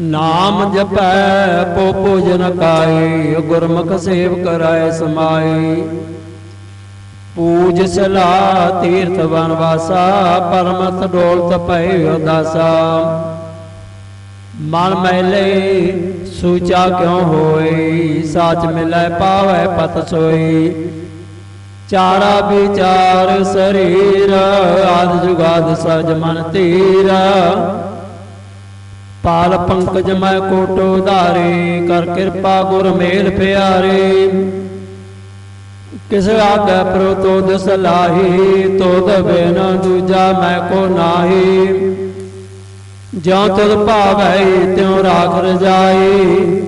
ਨਾਮ ਜਪੈ, ਪੋ ਭੋਜਨ ਕਾਈ ਗੁਰਮੁਖ ਸੇਵ ਕਰੈ ਸਮਾਈ ਪੂਜ ਸਲਾ ਤੀਰਥ ਵਨਵਾਸਾ, ਪਰਮਤ ਡੋਲਤ ਪੈ ਉਦਾਸਾ। ਮਨ ਮੈਲੇ ਸੂਚਾ ਕਿਉ ਹੋਈ ਸਾਚ ਮਿਲੈ ਪਾਵੈ ਪਤ ਸੋਈ ਚਾਰਾ ਵਿਚਾਰ ਸਰੀਰ, ਆਦ ਜੁਗਾਦ ਸਜ ਮਨ ਤੀਰਾ। ਪਾਲ ਪੰਕਜ ਮੈਂ ਕੋਟੋ ਧਾਰੇ, ਕਰ ਕਿਰਪਾ ਗੁਰ ਮੇਲ ਪਿਆਰੇ। ਕਿਸ ਆਗੇ ਪ੍ਰੋ ਤੋਦ ਸਲਾਹੀ ਤੋਦ ਬਿਨ ਦੂਜਾ ਮੈਂ ਕੋ ਨਾਹੀ। ਜਿਉ ਤੁਧ ਭਾਵੈ, ਤਿਉ ਰਾਖ ਰਜਾਈ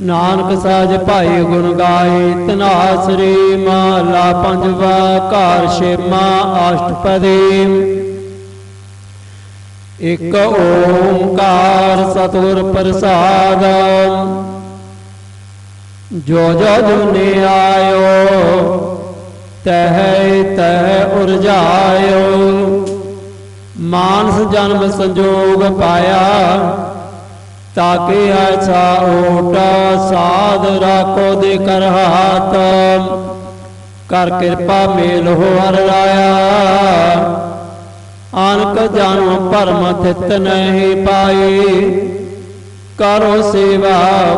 ਨਾਨਕ ਸਾਜ ਭਾਈ ਗੁਣ ਗਾਏ ਤਨਾ ਸ੍ਰੀ ਮਾਲਾ ਪੰਜਵਾ ਘਰ ਛੇਮਾ ਅਸ਼ਟਪਦੀ एक ओंकार सतुर प्रसाद जो जो जुने आयो, तह तह उर्जायो मानस जन्म संजोग पाया, ताकि ऐसा अच्छा ओटा साध राखो देकर हाथ कर कृपा मेल हो हर लाया आनक जानो परम थित नहीं पाए करो सेवा,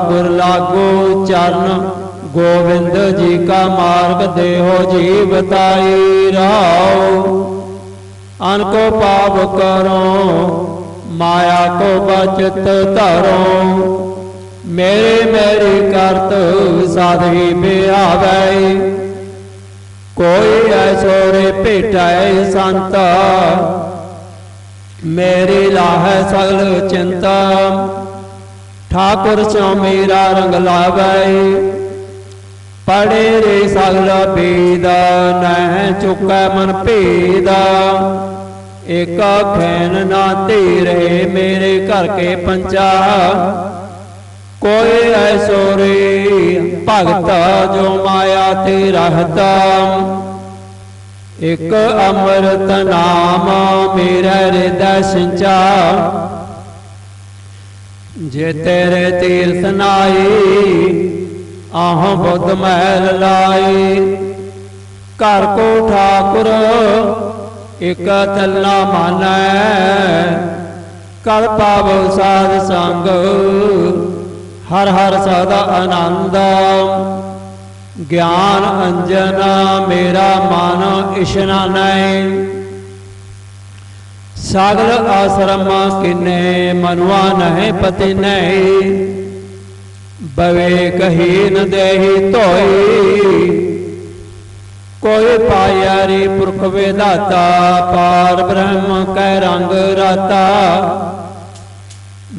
गुर लागो चरण। गोविंद जी का मार्ग देहो जी बताई राओ अनको पाप करो, माया को बचत धरो। मेरे मेरे करत साधवी आ गई कोई ऐसोरे भेटाए संता। मेरी लाह सगल चिंता। ठाकुर चो मेरा रंग लावे। पड़े रे सगल बेदा नह चुका मन भेदा एक खैन ना तेरे मेरे घर के पंचा। ਕੋਈ ਐਸੋ ਰੇ ਭਗਤ ਜੋ ਮਾਇਆ ਤੇ ਰਹਤਾ। ਇਕ ਅੰਮ੍ਰਿਤ ਨਾਮ ਮੇਰਾ ਹਿਰਦੈ ਸਿੰਚਾ। ਜੇ ਤੇਰੇ ਤੀਰਥ ਨਾਈ ਆਹ ਬੁੱਧ ਮਹਿਲ ਲਾਈ ਘਰ ਕੋ ਠਾਕੁਰ, ਇਕ ਤਲਨਾ ਮਾਨੈ। ਕਰ ਪਾਵ ਸਾਧ ਸੰਗ हर हर सदा आनंद। ज्ञान अंजना मेरा मन इशना नहीं सागर आश्रम किन्ने मनुआ नहीं पति नहीं बवे कहीन देही तोई। कोई पायारी पुरख वेदाता पार ब्रह्म कै रंग राता।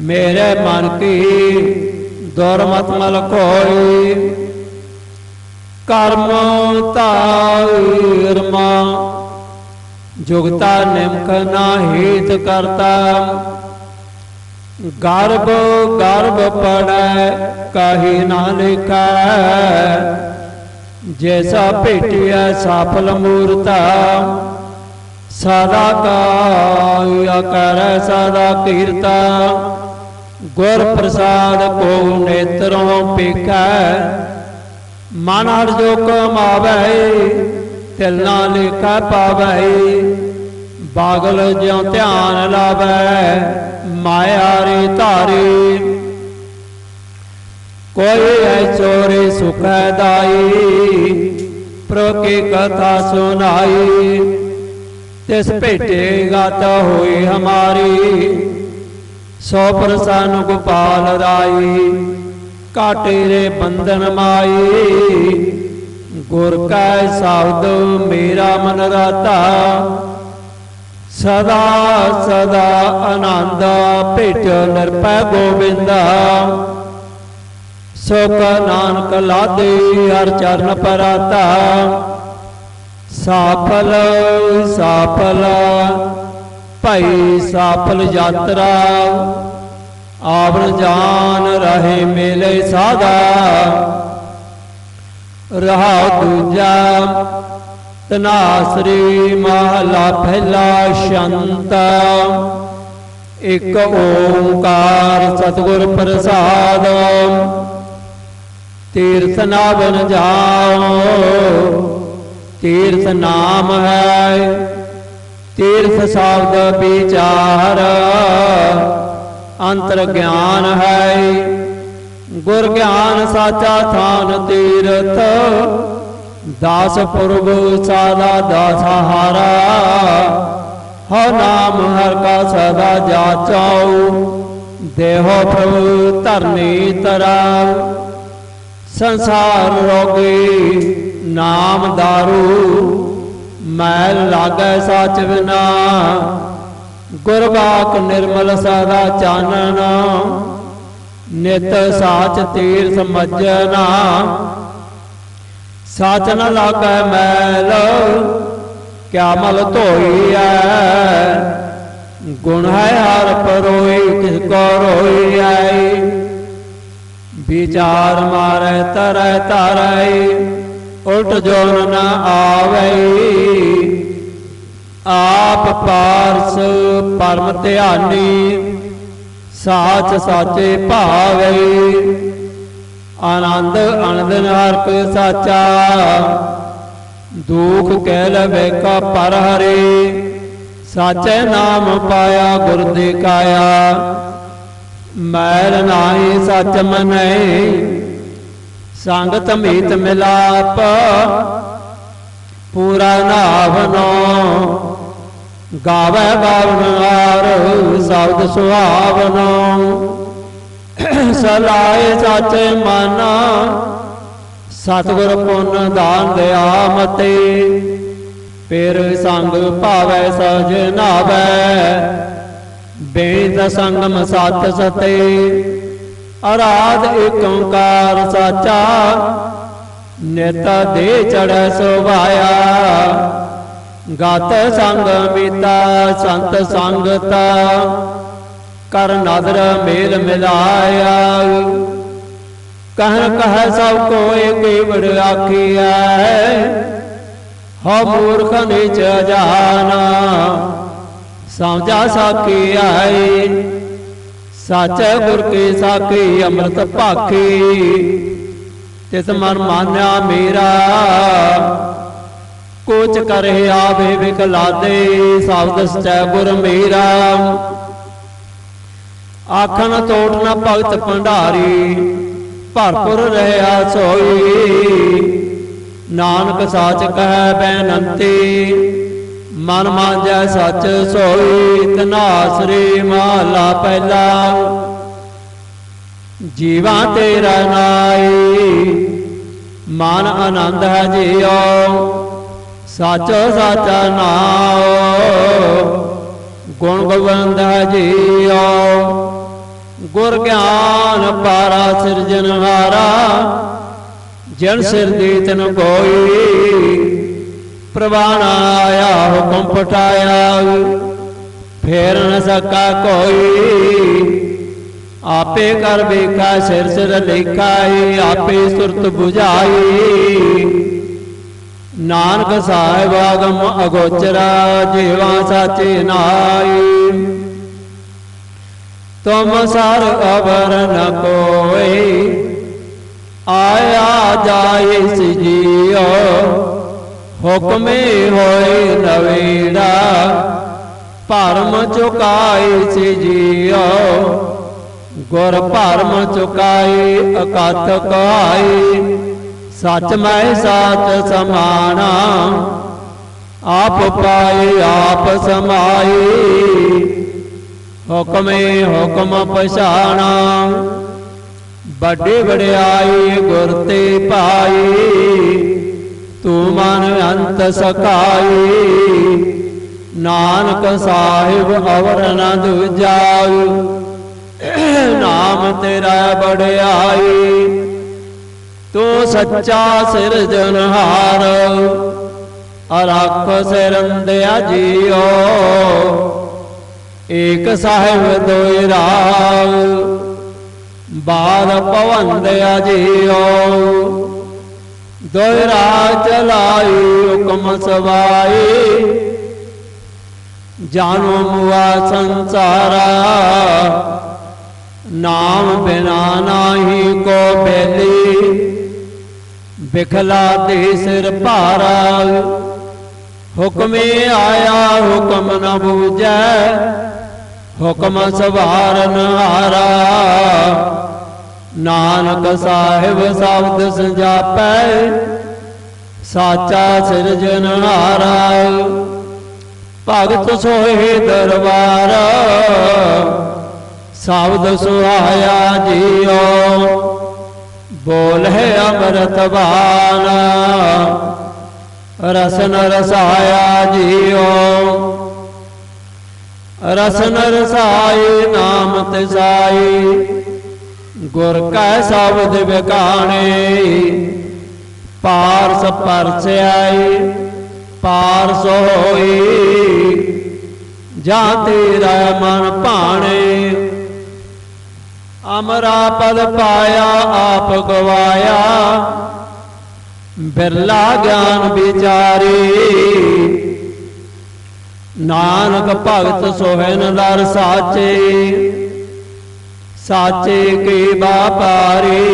मेरे मन की ધર્માત્મા કોઈ કર્મ તારમાં જોગતા નિમકના હિત करता। गर्भ गर्भ पड़े, कही ना का जैसा पेटिया सफल मूर्ता। सदा का कर, सदा कीर्ता। गुर प्रसाद को नेत्रों पिक मन हर जो कम आवे तिलना लिखा पावे बागल ज्यो ध्यान लावे माया रे तारी कोई है चोरी सुखदाई प्रो की कथा सुनाई तिस भेटेगा तो हुई हमारी ਸੋ ਪ੍ਰਸੰਨ ਗੋਪਾਲ ਰਾਈ ਕਾਟੇ ਰੇ ਬੰਧਨ ਮਾਈ। ਗੁਰ ਕੈ ਸ਼ਬਦ ਮੇਰਾ ਮਨ ਰਾਤਾ, ਸਦਾ ਸਦਾ ਆਨੰਦ ਭੇਟ ਨਿਰਪੈ ਗੋਬਿੰਦਾ। ਸੋ ਨਾਨਕ ਲਾਦੇ ਹਰ ਚਰਨ ਪਰਾਤਾ, ਸਾਫਲ ਸਾਫਲ। ਭਾਈ ਸਾਫਲ ਯਾਤਰਾ ਆਵਣ ਜਾਨ ਰਹੇ ਮੇਲੇ ਸਾਦਾ ਰਹਾ ਦੂਜਾ ਤਨਾਸਰੀ ਮਹਲਾ ਪਹਿਲਾ ਸ਼ੰਤ ਇਕ ਓੰਕਾਰ ਸਤਿਗੁਰ ਪ੍ਰਸਾਦ ਤੀਰਥ ਨਾਵਨ ਜਾਓ ਤੀਰਥ ਨਾਮ ਹੈ तीर्थ शब्द विचार अंतर ज्ञान है गुर ज्ञान साचा थान तीर्थ दास प्रभु सादा दासहारा हो नाम हर का सदा जाचाऊ देहो प्रभु तरनी तरा संसार रोगी नाम दारू मैल लागे सच बिना, गुरबाक निर्मल सदा चानना। नित साच तीर समझना साच न लागे मैल, क्या मल धोई है? गुण है हर परोई, किसको रोई आई विचार मारे तरह ताराई ਉਲਟ ਜੋਨ ਨ ਆਵੈ। ਆਪ ਪਾਰਸ ਪਰਮ ਧਿਆਨੀ, ਸਾਚ ਸਾਚੇ ਭਾਵੈ। ਆਨੰਦ ਅਨੰਦ ਹਰਕ ਸਾਚਾ, ਦੁਖ ਕਹਿ ਲਵੇ ਕਾ ਪਰ ਹਰੇ। ਸਾਚੇ ਨਾਮ ਪਾਇਆ ਗੁਰ ਦੇ ਕਾਇਆ, ਮੈਲ ਨਾਹੀ ਸਚ ਮਨੈ। ਸੰਗਤ ਮੀਤ ਮਿਲਾਪ ਪੂਰਾ ਨਾਵਨੋ ਗਾਵੇ ਗਾਵਨਾਰ ਸ਼ਬਦ ਸੁਹਾਵਨੋ ਸਲਾਏ ਸਾਚੇ ਮਨ ਸਤਿਗੁਰ ਪੁੰਨ ਦਾਨ ਦਿਆ ਮਤੇ। ਫਿਰ ਸੰਗ ਭਾਵੈ ਸਜ ਨਾਵੈ ਬੇਦ ਸੰਗਮ ਸਤ ਸਤੇ। अराध एक ओंकार साचा नेता दे चढ़ सुभाया गात संग मिता संत संगता कर नदर मेल मिलाया कहन कह सबको एक बड़ आखिया हो मूर्ख निच जाना समझा साखी आई ਸਾਚੈ ਗੁਰ ਕੇ ਸਾਖੀ, ਅੰਮ੍ਰਿਤ ਭਾਖੀ। ਤਿਸ ਮਨ ਮਾਨਿਆ ਮੇਰਾ, ਕੋਚ ਕਰੇ ਆਵੇ ਵਿਕਲਾਦੇ ਸ਼ਬਦ ਸਚੈ ਗੁਰ ਮੇਰਾ। ਆਖਣ ਤੋਟ ਨ ਭਗਤ ਭੰਡਾਰੀ, ਭਰਪੁਰ ਰਹਿਆ ਸੋਈ। ਨਾਨਕ ਸਾਚ ਕਹੈ ਬੈਨੰਤੀ ਮਨ ਮਾਂਜੈ ਸੱਚ ਸੋਈ ਤਨਾਸਰੀ ਮਹਲਾ ਪਹਿਲਾ। ਜੀਵਾ ਤੇਰਾ ਨਾਈ, ਮਨ ਆਨੰਦ ਹੈ ਜੀਉ। ਸੱਚ ਸਾਚਾ ਨਾਉ, ਗੁਣ ਗਵੰਦ ਹੈ ਜੀਉ। ਗੁਰ ਗਿਆਨ ਪਾਰਾ ਸਿਰਜਨਹਾਰਾ ਜਨ ਸਿਰ ਦੀ ਤਨ ਕੋਈ प्रवाण आया हुक्म पटाया फेर न सका कोई। आपे कर बेखा सिर सिर लेखाई आपे सुरत बुझाई। नानक साहेब आगम अगोचरा, जेवा साचे नाई। तुम सर अबर न कोई। आया जाए जियो हुक्मे होए नवेड़ा परम चुकाए से जियो गुर परम चुकाए अकथ काए सच मै सच समाना आप पाए आप समाए हुक्मे हुक्म पछाणा बड़े बड़े आए गुरते पाए ਤੂੰ ਮਨ ਅੰਤ ਸਕਾਈ। ਨਾਨਕ ਸਾਹਿਬ ਅਵਰ ਨ ਦੂਜਾਉ ਨਾਮ ਤੇਰਾ ਬੜਿਆਈ ਤੂੰ ਸੱਚਾ ਸਿਰਜਨਹਾਰ ਅਰਖ ਸਿਰੰਦਿਆ ਜੀਓ ਏਕ ਸਾਹਿਬ ਦੋਇ ਰਾਗ। ਬਾਦ ਪਵੰਦ ਅਜੀਓ। दोहरा चलायो कम सवाए जानो मुआ संसारा। नाम बिना नाही को बेली। बिखला दे सिर पारा। हुक्मे आया हुक्म न बूझे। हुक्म सवार नारा ਨਾਨਕ ਸਾਹਿਬ ਸ਼ਬਦ ਸੰਜਾਪੈ, ਸਾਚਾ ਸਿਰਜਨਹਾਰਾ ਭਗਤ ਸੋਹੇ ਦਰਬਾਰ, ਸ਼ਬਦ ਸੁਹਾਇਆ ਜੀਓ। ਬੋਲੇ ਹੈ ਅੰਮ੍ਰਿਤ ਬਾਣ, ਰਸਨ ਰਸਾਇਆ ਜੀਓ। ਰਸਨ ਰਸਾਈ ਨਾਮ ਤਿਸਾਈ गुर का शब्द बिकाने पारस परस आए आई पार्स होई जाते मन पाने अमरा पद पाया आप गवाया बिरला ज्ञान बिचारी नानक भगत सोहन दर साचे ਸਾਚੇ ਕੇ ਬਾਪਾਰੀ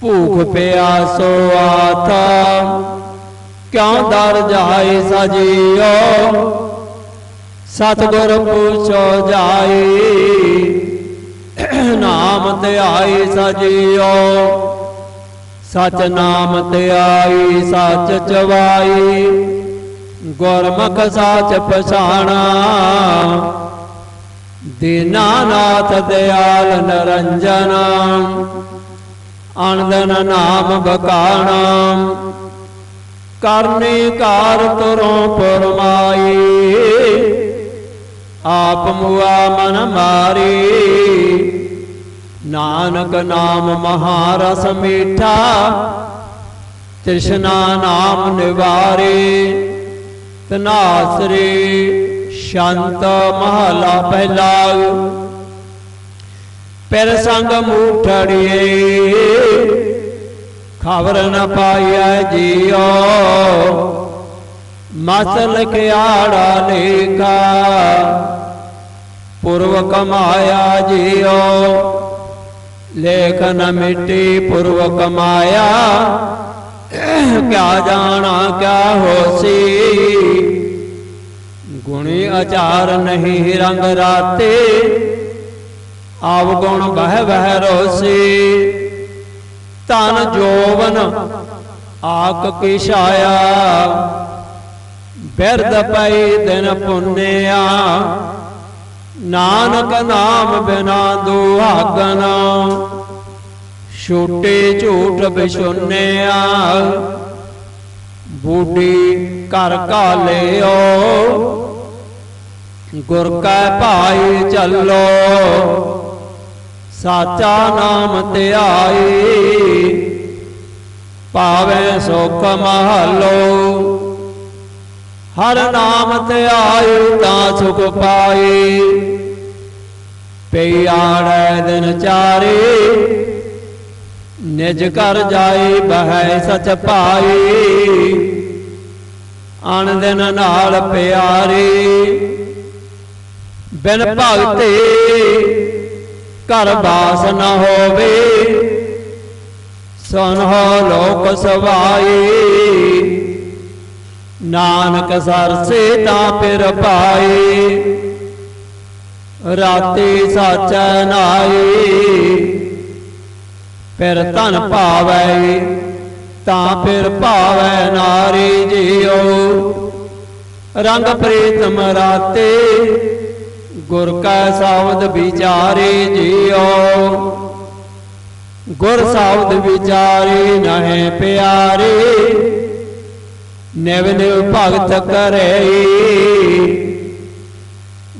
ਭੂਖ ਪਿਆਸੋ ਆਥਾ, ਕਿਉ ਦਰ ਜਾਏ ਸਜੀਓ? ਸਤਗੁਰ ਪੁੱਛੋ ਜਾਏ, ਨਾਮ ਤੇ ਆਏ ਸਜੀਓ। ਸਚ ਨਾਮ ਤੇ ਆਈ ਸਚ ਚਵਾਈ ਗੁਰਮੁਖ ਸਾਚ ਪਛਾਣਾ। ਦੀਨਾਨਾਥ ਦਿਆਲ ਨਰੰਜਨ ਅਨੰਦਨ ਨਾਮ ਬਕਾਣਾ। ਕਰਨੇ ਕਾਰ ਤੁਰੋਂ ਪਰਮਾਈ, ਆਪ ਮੁਆ ਮਨ ਮਾਰੀ। ਨਾਨਕ ਨਾਮ ਮਹਾਰਸ ਮੀਠਾ, ਤ੍ਰਿਸ਼ਨਾ ਨਾਮ ਨਿਵਾਰੇ। ਤਨਾਸਰੀ शांत महला पहला पैर संग मूठड़िए खबर न पाया जियो। मासल के आड़ा लेखा। पूर्व कमाया जियो। लेखन मिट्टी पूर्व कमाया। क्या जाना, क्या होसी? गुणी आचार नहीं रंग राते आवगुण बह बह रोसी तन जोवन आक की छाया बिरद पई दिन पुण्या नानक नाम बिना दुहागना छोटे झूठ बिछुन्या बूढ़ी घर घाले ओ ਗੁਰ ਕੈ ਭਾਈ ਚੱਲੋ ਸਾਚਾ ਨਾਮ ਧਿਆਈ ਪਾਵੇ ਸੁਖ ਮਹਲੋ ਹਰ ਨਾਮ ਧਿਆਈ ਤਾਂ ਸੁਖ ਪਾਈ ਪਿਆੜੈ ਦਿਨ ਚਾਰੇ ਨਿਜ ਕਰ ਜਾਈ ਬਹਿ ਸਚ ਪਾਈ ਅਣ ਦਿਨ ਨਾਲ ਪਿਆਰੀ ਬਿਨ ਭਗਤੇ ਘਰ ਬਾਸ ਨ ਹੋਵੇ ਸੁਨ ਹੋ ਲੋਕ ਸਵਾਈ ਨਾਨਕ ਸਰਸੇ ਤਾਂ ਪਿਰ ਪਾਈ ਰਾਤੀ ਸਾਚੈ ਨਾਈ ਫਿਰ ਧਨ ਭਾਵੈ ਤਾਂ ਫਿਰ ਭਾਵੈ ਨਾਰੀ ਜੀਓ ਰੰਗ ਪ੍ਰੀਤਮ ਰਾਤੇ ਗੁਰ ਕਾ ਸ਼ਬਦ ਵਿਚਾਰੇ ਜੀਓ ਗੁਰ ਸ਼ਬਦ ਵਿਚਾਰੇ ਨਹਿ ਪਿਆਰੇ ਨਿਵ ਨਿਵ ਭਗਤ ਕਰੇ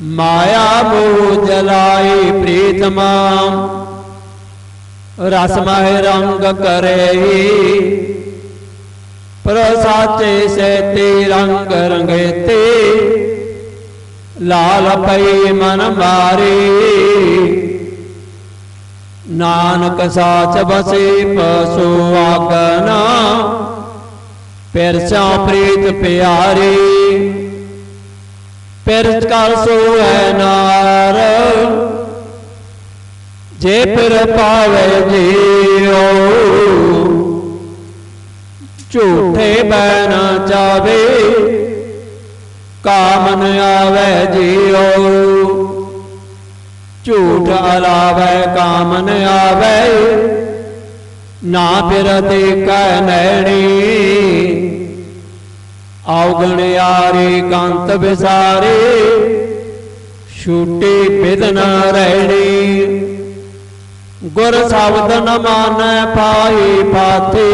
ਮਾਇਆ ਮੋਹ ਜਲਾਈ ਪ੍ਰੀਤਮਾ ਰਸ ਮਹਿ ਰੰਗ ਕਰੇ ਪਰ ਸਾਚੇ ਸੇ ਤੇ ਰੰਗ ਰੰਗੇਤੇ लाल पई मन मारे नानक साच बसे पशु आकना पिरसा प्रीत प्यारे। पिरस कर सो है नार। जे फिर पावे जियो झूठे बहना जावे। ਕਾਮਨ ਆਵੇ ਜੀਓ। ਝੂਠ ਅਲਾਵੇ, ਕਾਮਨ ਆਵੇ। ਨਾ ਫਿਰ ਦੇਖੈ ਨੈਣੀ। ਆਉਗਣ ਯਾਰੇ ਕੰਤ ਵਿਸਾਰੇ। ਛੂਟੀ ਬਿਦਨ ਰਹਿਣੀ। ਗੁਰ ਸ਼ਬਦ ਨ ਮਾਨੈ ਪਾਈ ਪਾਥੇ।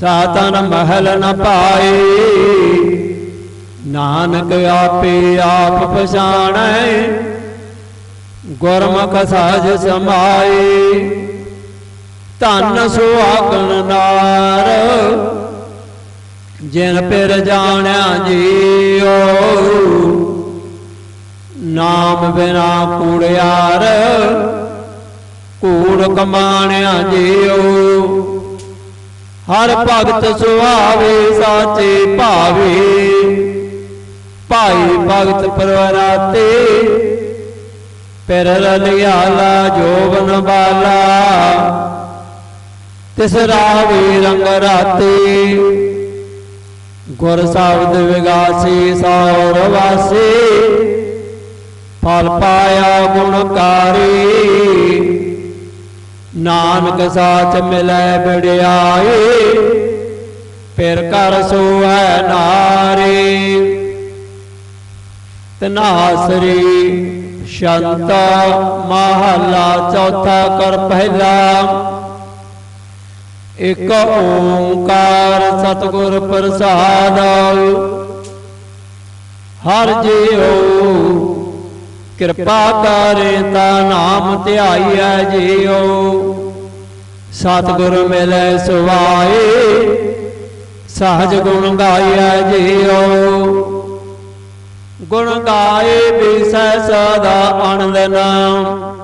ਸਾਤਨ ਮਹਿਲ ਨ ਪਾਏ ਨਾਨਕ ਆਪੇ ਆਪ ਪਛਾਣੈ, ਗੁਰਮੁਖ ਸਾਜ ਸਮਾਏ। ਧੰਨ ਸੁਆਗਣ ਨਾਰ, ਜਿਨ ਪਿਰ ਜਾਣਿਆ ਜੀਓ ਨਾਮ ਬਿਨਾ ਕੂੜਿਆਰ ਕੂੜ ਕਮਾਣਿਆ ਜੀਓ ਹਰ ਭਗਤ ਸੁਹਾਵੇ ਸਾਚੇ ਭਾਵੇ। ਭਾਈ ਭਗਤ ਪਰਵਰਾਤੇ ਪਿਰ ਰਲਿਆਲਾ ਜੋਬਨ ਬਾਲਾ ਤਿਸ ਰਾਵੇ ਰੰਗ ਰਾਤੇ ਗੁਰ ਸ਼ਬਦ ਵਿਗਾਸੀ ਸੌਰ ਵਾਸੇ ਫਲ ਪਾਇਆ ਗੁਣਕਾਰੀ ਨਾਨਕ ਸਾਚ ਮਿਲੈ ਬੜਿਆਏ ਫਿਰ ਕਰ ਸੋਐ ਨਾਰੀ तनासरी शांता महला चौथा कर पहला एक ओंकार सतगुर प्रसाद। हर जियो कृपा करे नाम नाम है जियो। सतगुर मिले सुवाए सहज गुण गाइया जियो। ਗੁਣ ਗਾਏ ਬਿਸੈ ਸਦਾ ਆਨੰਦ ਨਾਮ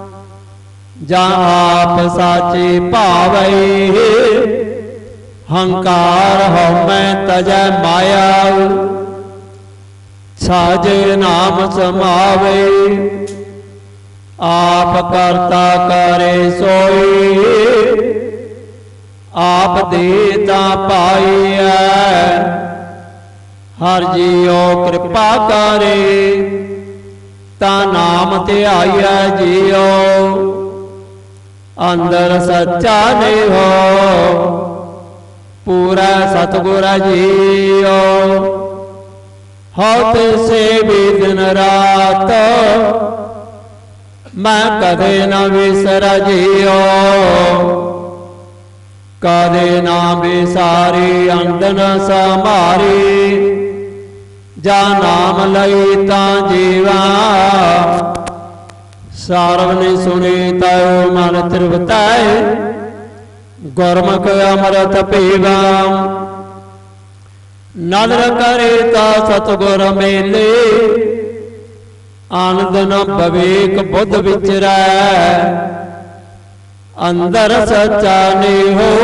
ਜਾਂ ਆਪ ਸਾਚੇ ਭਾਵੈ ਹੰਕਾਰ ਹਉਮੈ ਤਜੈ ਮਾਇਆ ਸਾਜ ਨਾਮ ਸਮਾਵੇ ਆਪ ਕਰਤਾ ਕਰੇ ਸੋਈ ਆਪ ਦੇਤਾ ਪਾਈਐ ਹਰ ਜੀਉ ਕਿਰਪਾ ਕਰੇ ਤਾ ਨਾਮ ਧਿਆਈਐ ਜੀਉ ਅੰਦਰ ਸੱਚਾ ਨਹੀਂ ਹੋ ਪੂਰਾ ਸਤਗੁਰ ਜੀਓ ਹਉ ਤੇ ਵੀ ਦਿਨ ਰਾਤ ਮੈਂ ਕਦੇ ਨਾ ਵਿਸਰ ਜੀਓ ਕਦੇ ਨਾ ਵਿਸਾਰੀ ਅੰਦਨ ਸਮਾਰੀ ਜਾ ਨਾਮ ਲਈ ਤਾਂ ਜੀਵਾ। ਸਾਰਵ ਨੇ ਸੁਣੀ ਤਉ ਮਨ ਤ੍ਰਿਵਤਾਇ ਗੁਰਮੁਖ ਅਮਰਤ ਪੀਵਾ। ਨਦਰ ਕਰੇ ਤਾ ਸਤਗੁਰ ਮੇਲੇ। ਆਨੰਦ ਨ ਬਵੇਕ ਬੁੱਧ ਵਿਚਰੈ ਅੰਦਰ ਸੱਚਾ ਨੇ ਹੋ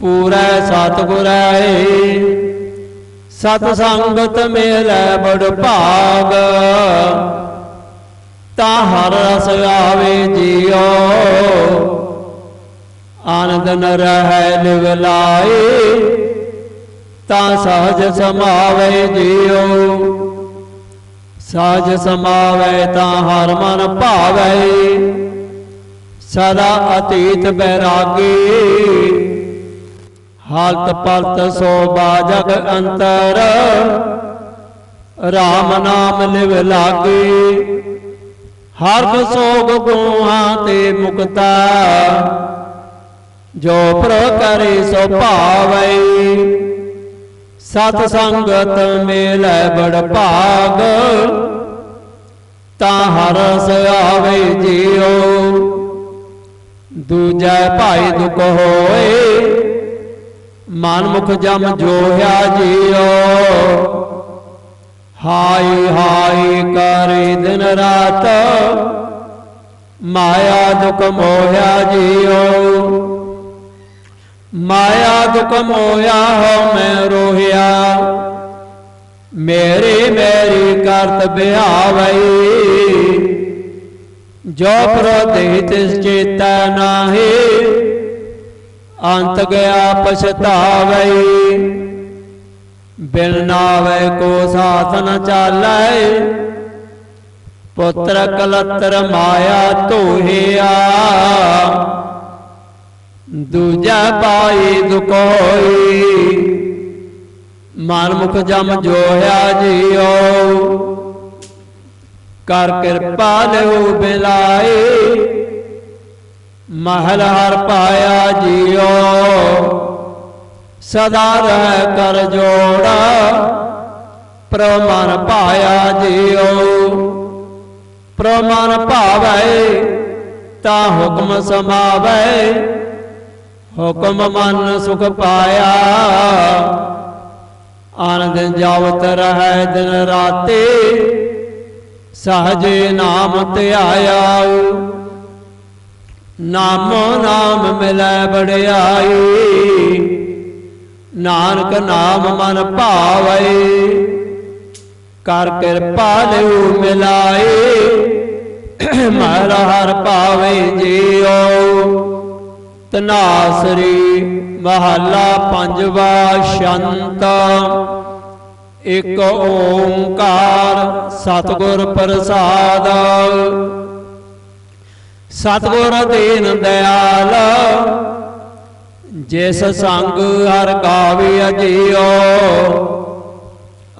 ਪੂਰਾ ਸਤਗੁਰੈ ਸਤ ਸੰਗਤ ਮੇਲੇ ਬੜ ਭਾਗ। ਤਾ ਹਰ ਰਸ ਆਵੇ ਜੀਓ। ਆਨੰਦ ਨ ਰਹਿ ਲਿਵ ਤਾ ਸਹਜ ਸਮਾਵੇ ਜੀਓ। ਸਹਜ ਸਮਾਵੇ ਤਾ ਹਰ ਮਨ ਭਾਵੇ। ਸਦਾ ਅਤੀਤ ਬੈਰਾਗੀ। हालत पलत सो बाजग अंतर। राम नाम लिव लागी। हर सोग गुहा ते मुक्ता। जो प्र करे सो पावै। सतसंगत मेल बड़ भाग। ता हरस आवे जियो। दूजा भाई दुख होए। ਮਨ ਮੁਖ ਜਮ ਜੋਹਿਆ ਜੀਓ ਹਾਈ ਹਾਈ ਕਰੇ ਦਿਨ ਰਾਤ ਮਾਇਆ ਦੁਖ ਮੋਹਿਆ ਜੀਓ ਮਾਇਆ ਦੁਖ ਮੋਹਿਆ ਹੋ ਮੈਂ ਰੋਹਿਆ ਮੇਰੀ ਮੇਰੀ ਕਰਤ ਬਿਹਾਵਈ ਜੋ ਪ੍ਰੋਦੇ ਤਿਸ ਚੇਤਾ अंत गया पछतावे। बिलनावे को सासन चाल। पुत्र कलत्र माया तो दूजा पाई दुकोई मन मुख जम जोया जियो। कर कृपा लो बिलाई ਮਹਲ ਹਰ ਪਾਇਆ ਜੀਓ। ਸਦਾ ਰਹਿ ਕਰ ਜੋੜਾ ਪ੍ਰਮਾਨ ਪਾਇਆ ਜੀਓ। ਪ੍ਰਮਾਨ ਭਾਵੈ, ਤਾ ਹੁਕਮ ਸਮਾਵੈ। ਹੁਕਮ ਮਨ ਸੁਖ ਪਾਇਆ। ਆਨੰਦ ਜਾਵਤ ਰਹਿ ਦਿਨ ਰਾਤੇ, ਸਹਜੇ ਨਾਮ ਧਿਆਇਆ। ਨਾਮੋ ਨਾਮ ਮਿਲੈ ਬੜਿਆਈ ਨਾਨਕ ਨਾਮ ਮਨ ਭਾਵੈ। ਕਰ ਕਿਰਪਾ ਲਿਉ ਮਿਲਾਏ। ਮਹਿਰ ਹਰ ਪਾਵੇ ਜੀਓ ਤਨਾਸਰੀ ਮਹੱਲਾ ਪੰਜਵਾ ਸ਼ੰਤ। ਇਕ ਓੰਕਾਰ ਸਤਿਗੁਰ ਪ੍ਰਸਾਦ। ਸਤਿਗੁਰ ਦੀਨ ਦਿਆਲ, ਜਿਸ ਸੰਗ ਹਰ ਗਾਵੇ ਅਜੀਓ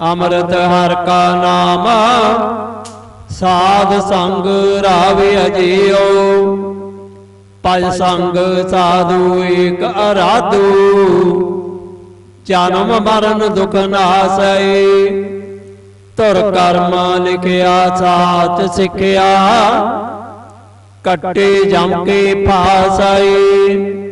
ਅੰਮ੍ਰਿਤ ਹਰ ਕਾ ਨਾਮ, ਸਾਧ ਸੰਗ ਰਾਵੇ ਅਜੀਓ ਪਜ ਸੰਗ ਸਾਧੂ ਏਕ ਅਰਾਧੂ, ਜਨਮ ਮਰਨ ਦੁਖ ਨਾਸੈ ਤੁਰ ਕਰਮ ਲਿਖਿਆ, ਸਾਚ ਸਿੱਖਿਆ ਕੱਟੇ ਜਮ ਕੇ ਫਾਸੈ